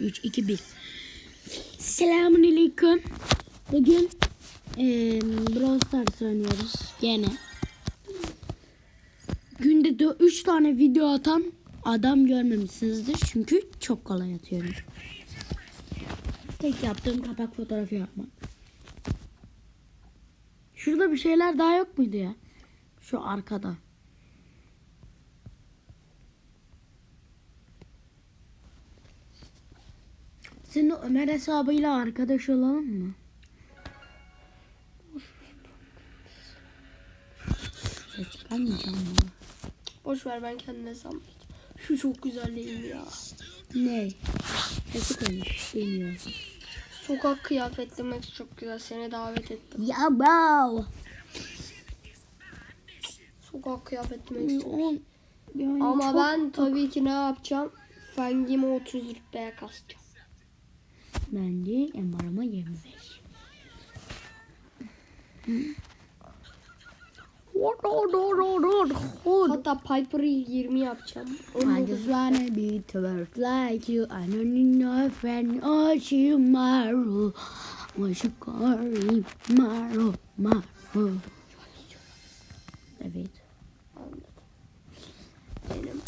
3, 2, 1. Selamünaleyküm. Bugün eee Brawl Stars oynuyoruz gene. Günde 3 tane video atan adam görmemişsinizdir. Çünkü çok kolay atıyorum. Tek yaptığım kapak fotoğrafı yapmak. Şurada bir şeyler daha yok muydu ya? Şu arkada. Senin Ömer hesabıyla arkadaş olalım mı? Çıkarmayacağım? Boş ver ben kendine sanmayacağım. Şu çok güzel değil ya? Ne? Sesi konuş. Bilmiyorum. Sokak kıyafetli Max çok güzel. Seni davet ettim. Ya wow. Sokak kıyafetli Max çok Ama çok- ben tabii ki ne yapacağım? Fengimi 30 rütbeye kasacağım. Ben de MR'ıma 25. Hatta Piper'ı 20 yapacağım. I just wanna be twerk like you. I don't need no friend or tomorrow. Was you calling tomorrow, tomorrow? Evet. Anladım. Benim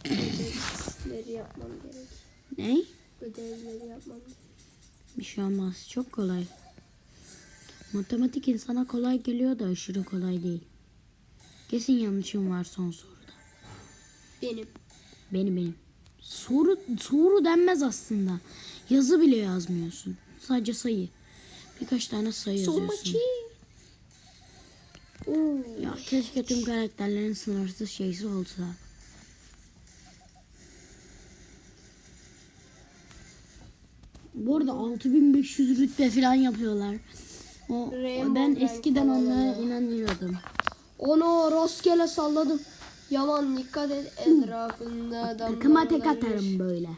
ödevleri yapmam gerek. Ne? Ödevleri yapmam gerek. Bir şey olmaz. Çok kolay. Matematik insana kolay geliyor da aşırı kolay değil. Kesin yanlışım var son soruda. Benim. Benim benim. Soru soru denmez aslında. Yazı bile yazmıyorsun. Sadece sayı. Birkaç tane sayı Son yazıyorsun. maçı. Ya keşke tüm karakterlerin sınırsız şeysi olsa. Bu arada 6500 rütbe falan yapıyorlar. O, ben eskiden onlara oluyor. inanıyordum. Onu rastgele salladım. Yaman dikkat et etrafında adamlar Takıma tek atarım böyle.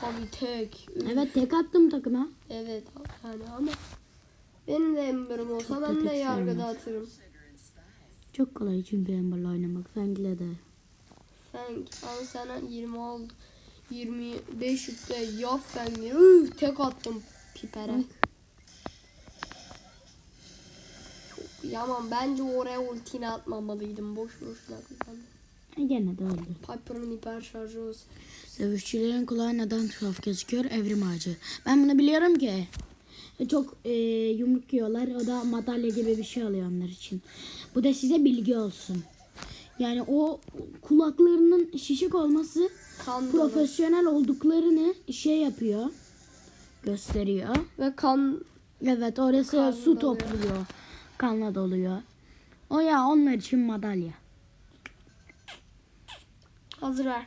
Tabii tek. Evet tek attım takıma. Evet yani ama benim de Ember'ım olsa Çok ben de yargıda sevmez. atarım. Çok kolay çünkü Amber'la oynamak. Feng'le de. Sen al sana 20 al 25 yükle yap sen Üf, tek attım pipere. Çok yaman bence oraya ultini atmamalıydım. Boş boşuna kullandım. E, Gene de öldü. Piper'ın hiper şarjı olsun. Dövüşçülerin kulağı neden tuhaf gözüküyor? Evrim ağacı. Ben bunu biliyorum ki. E, Çok e, yumruk yiyorlar. O da madalya gibi bir şey oluyor onlar için. Bu da size bilgi olsun. Yani o kulaklarının şişik olması Kan profesyonel olduklarını şey yapıyor. Gösteriyor. Ve kan Evet orası Kanla su doluyor. topluyor. Kanla doluyor. O ya onlar için madalya. Hazır ver.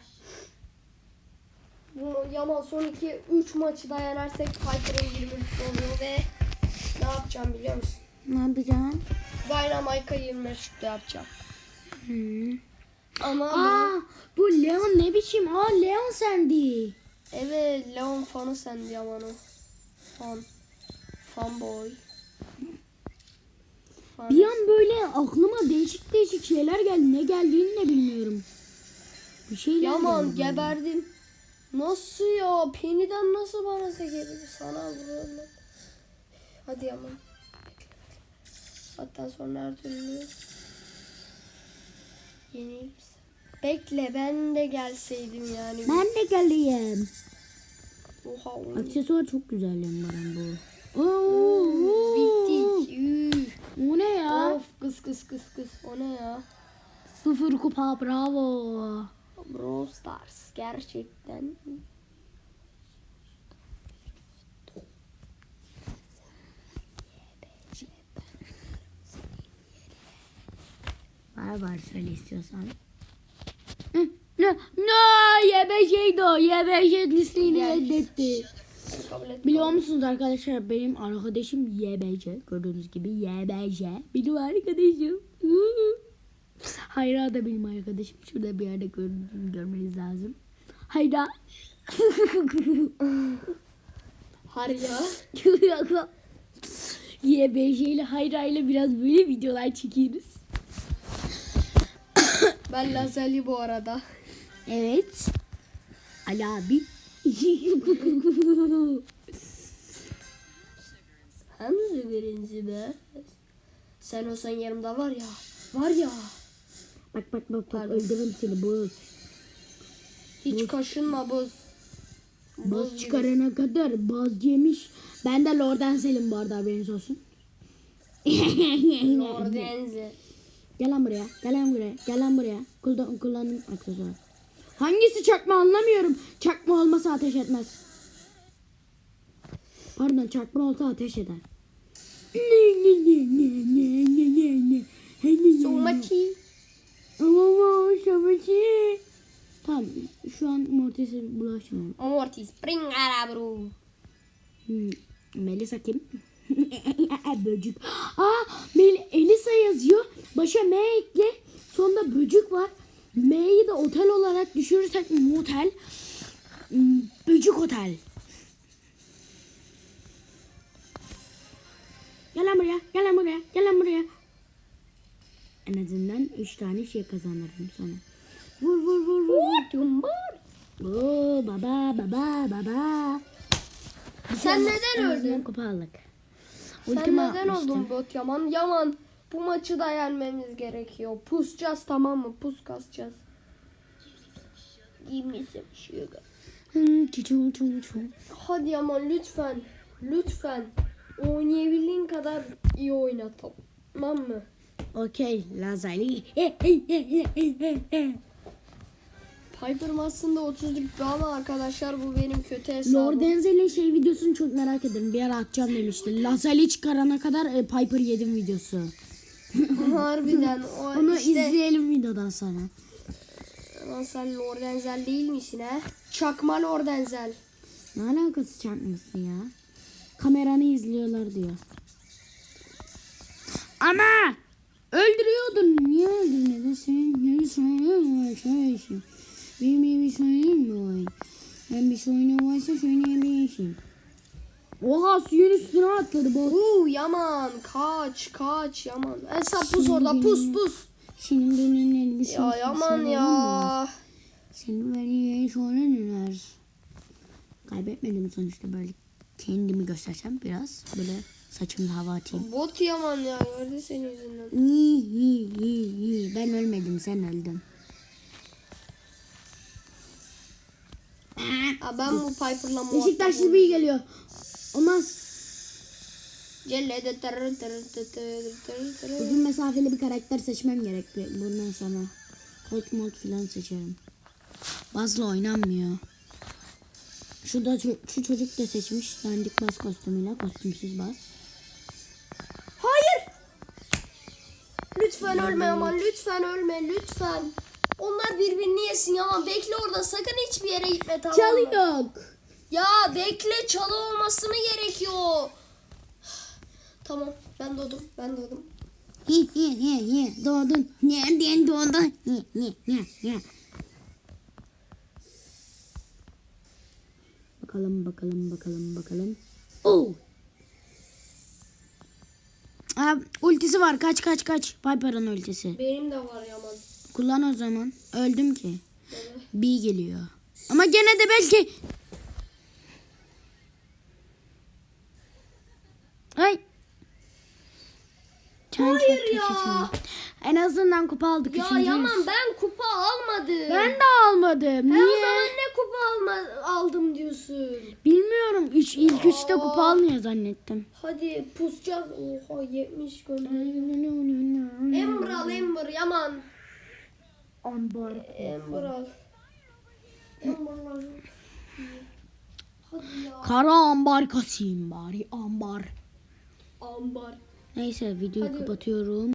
Bu Yaman son 2 3 maçı da yenersek Piper'ın 23 oluyor ve ne yapacağım biliyor musun? Ne yapacaksın? Dynamite'a 25 şutla yapacağım. Hmm. Ama Aa bu Leon ne biçim? Aa Leon sendi. evet Leon fanı sendi Yaman'ı. Fan. Fanboy. Fan. Bir an böyle aklıma değişik değişik şeyler geldi. Ne geldiğini de bilmiyorum. Bir şeyler Yaman geberdim. Nasıl ya? Penny'den nasıl bana sekebilir? Sana vuruyorum. Hadi Yaman. Hatta sonra her türlü yenilirsin. Bekle ben de gelseydim yani. Ben de geleyim. Oha oğlum. Aksesuar çok güzel Lembaran bu. Oo, Bittik. Üf. O ne ya? Of kız kız kız kız. O ne ya? Sıfır kupa bravo. Brawl Stars gerçekten. Var var söyle istiyorsan. Ne? Ne? YBJ'di o. YBJ listeğini Yes. reddetti. Biliyor musunuz arkadaşlar benim arkadaşım YBC. Gördüğünüz gibi YBC. Benim arkadaşım. Hayra da benim arkadaşım. Şurada bir yerde gör, görmeniz lazım. Hayra. Har ya. YBC ile Hayra ile biraz böyle videolar çekiyoruz. Ben Lazeli bu arada. Evet. Ali abi Hangi birinci be? Sen olsan yanımda var ya. Var ya. bak bak bak bak Pardon. öldürürüm seni boz. Hiç kaşınma boz. Boz çıkarana kadar boz yemiş. Ben de Lord'dan Selim bu arada haberiniz olsun. Lordenze. Gel lan buraya. Gel lan buraya. Gel lan buraya. Kullan, kullandım aksesuar. Hangisi çakma anlamıyorum. Çakma olmasa ateş etmez. Pardon çakma olsa ateş eder. Ne ne ne ne ne ne ne ne. Hele So ne. maçı. Ama savaşı. Tamam şu an Mortis'e bulaşmıyorum. Morty springara bro. Hmm. Melisa kim? böcük. Aa, Mel yazıyor. Başa M ekle. Sonunda böcük var. M'yi de otel olarak düşürürsek motel. Hmm, Böcük otel. Gel lan buraya. Gel lan buraya. Gel lan buraya. En azından 3 tane şey kazanırım sana. Vur vur vur vur. vur. Oo, baba baba baba. Sen En neden öldün? Kupa aldık. Sen Ultima neden atmıştım. oldun bot Yaman? Yaman bu maçı da yenmemiz gerekiyor. Pusacağız tamam mı? Pus kasacağız. Some sugar. Hadi Yaman lütfen. Lütfen. Oynayabildiğin kadar iyi oyna tamam mı? Okey, Lazali. Piper'ım aslında 30 rütbe ama arkadaşlar bu benim kötü hesabım. Lord Denzel'in şey videosunu çok merak ederim. Bir ara atacağım demişti. Lazali çıkarana kadar e, Piper yedim videosu. Harbiden o Onu işte. izleyelim videodan sonra. Lan sen Lordenzel değil misin he? Çakma Lordenzel. Ne alakası çarpması ya? Kameranı izliyorlar diyor. Ama öldürüyordun. Niye öldürmedin? Senin ne söylüyorsun? Benim bir söyleyeyim mi oyun? Ben bir oyunu varsa söyleyebilirsin. Oha suyun üstüne atladı bu. Uuu Yaman kaç kaç Yaman. Esat pus orada pus pus. Senin benim elbise. Ya Yaman ya. Senin benim sonra neler? Kaybetmedim sonuçta böyle kendimi göstersem biraz böyle saçımda hava atayım. Bot Yaman ya gördü senin yüzünden. İyi, iyi, iyi, iyi. Ben ölmedim sen öldün. Ha, ben bu Piper'la Beşiktaşlı bir geliyor. Olmaz. Uzun mesafeli bir karakter seçmem gerek bu- bundan sonra. Colt Molt falan seçerim. Bazla oynanmıyor. Şu da şu çocuk da seçmiş. Dandik bas kostümüyle. Kostümsüz bas. Hayır. Lütfen ölme Yaman lütfen ölme lütfen. Onlar birbirini yesin Yaman bekle orada sakın hiçbir yere gitme tamam mı? yok. Ya bekle çalı olmasını gerekiyor. Tamam ben doğdum ben doğdum. Hi hi hi hi. Doğdun. Nereden doğdun? Hi hi hi hi. Bakalım bakalım bakalım bakalım. Oo. Aa, ultisi var. Kaç kaç kaç. Piper'ın ultisi. Benim de var Yaman. Kullan o zaman. Öldüm ki. B geliyor. Ama gene de belki. Çan Hayır ya. En azından kupa aldık. Ya üçüncüyüz. Yaman ben kupa almadım. Ben de almadım. O Niye? zaman ne kupa alma, aldım diyorsun. Bilmiyorum. Üç, ilk üçte kupa almıyor zannettim. Hadi pusacağız. Oha 70 gönder. Ember al Ember Yaman. Ambar. Ember al. Ember al. Kara ambar kasayım bari. Ambar. Ambar. Neyse videoyu Hadi. kapatıyorum.